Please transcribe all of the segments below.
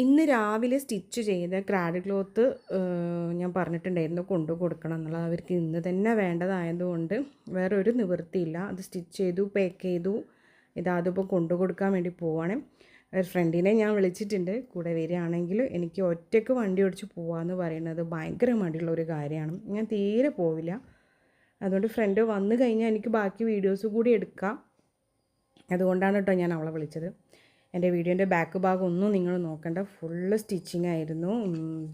ഇന്ന് രാവിലെ സ്റ്റിച്ച് ചെയ്ത ക്രാഡ് ക്ലോത്ത് ഞാൻ പറഞ്ഞിട്ടുണ്ടായിരുന്നു കൊണ്ടു കൊടുക്കണം എന്നുള്ളത്. അവർക്ക് ഇന്ന് തന്നെ വേണ്ടതായതുകൊണ്ട് വേറെ ഒരു നിവൃത്തിയില്ല. അത് സ്റ്റിച്ച് ചെയ്തു പാക്ക് ചെയ്തു. ഇതാ അതിപ്പോൾ കൊണ്ടു കൊടുക്കാൻ വേണ്ടി പോവാണ്. ഒരു ഫ്രണ്ടിനെ ഞാൻ വിളിച്ചിട്ടുണ്ട്. കൂടെ വരികയാണെങ്കിൽ എനിക്ക് ഒറ്റയ്ക്ക് വണ്ടി ഓടിച്ച് പോവാന്ന് പറയുന്നത് ഭയങ്കര മടിയുള്ള ഒരു കാര്യമാണ്. ഞാൻ തീരെ പോവില്ല. അതുകൊണ്ട് ഫ്രണ്ട് വന്നു കഴിഞ്ഞാൽ എനിക്ക് ബാക്കി വീഡിയോസ് കൂടി എടുക്കാം. അതുകൊണ്ടാണ് കേട്ടോ ഞാൻ അവളെ വിളിച്ചത്. എന്റെ വീഡിയോന്റെ ബാക്ക് ഭാഗം ഒന്നും നിങ്ങൾ നോക്കണ്ട. ഫുള്ള് സ്റ്റിച്ചിങ് ആയിരുന്നു.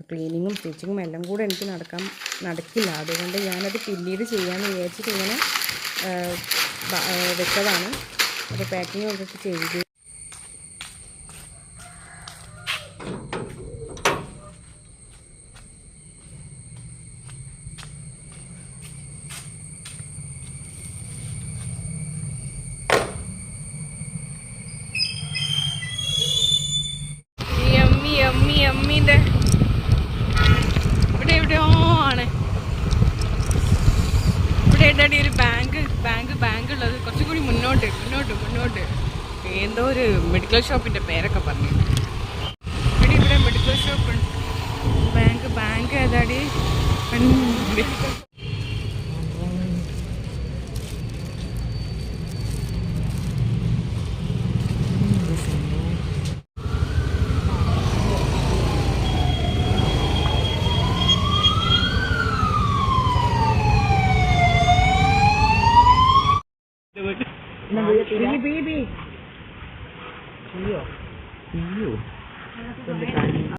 ക്ലീനിങ്ങും സ്റ്റിച്ചിങ്ങും എല്ലാം കൂടെ എനിക്ക് നടക്കാൻ നടക്കില്ല. അതുകൊണ്ട് ഞാനത് പിന്നീട് ചെയ്യാമെന്ന് വിചാരിച്ചിട്ട് ഇങ്ങനെ വെച്ചതാണ്. അപ്പോൾ പാക്കിങ് ഒക്കെ ചെയ്തു. യമ്മി ഇവിടെ എവിടെയോ ആണ്. ഇവിടെ എവിടെയാണ് ഒരു ബാങ്ക് ബാങ്ക് ബാങ്ക് ഉള്ളത്. കുറച്ചും കൂടി മുന്നോട്ട് മുന്നോട്ട് മുന്നോട്ട്. എന്തോ ഒരു മെഡിക്കൽ ഷോപ്പിന്റെ പേരൊക്കെ പറഞ്ഞു. ഇവിടെ ഇവിടെ മെഡിക്കൽ ഷോപ്പ് ബാങ്ക് ബാങ്ക് ഏതാടി? Bili, bili, bili. Iyo. Iyo. Sabi.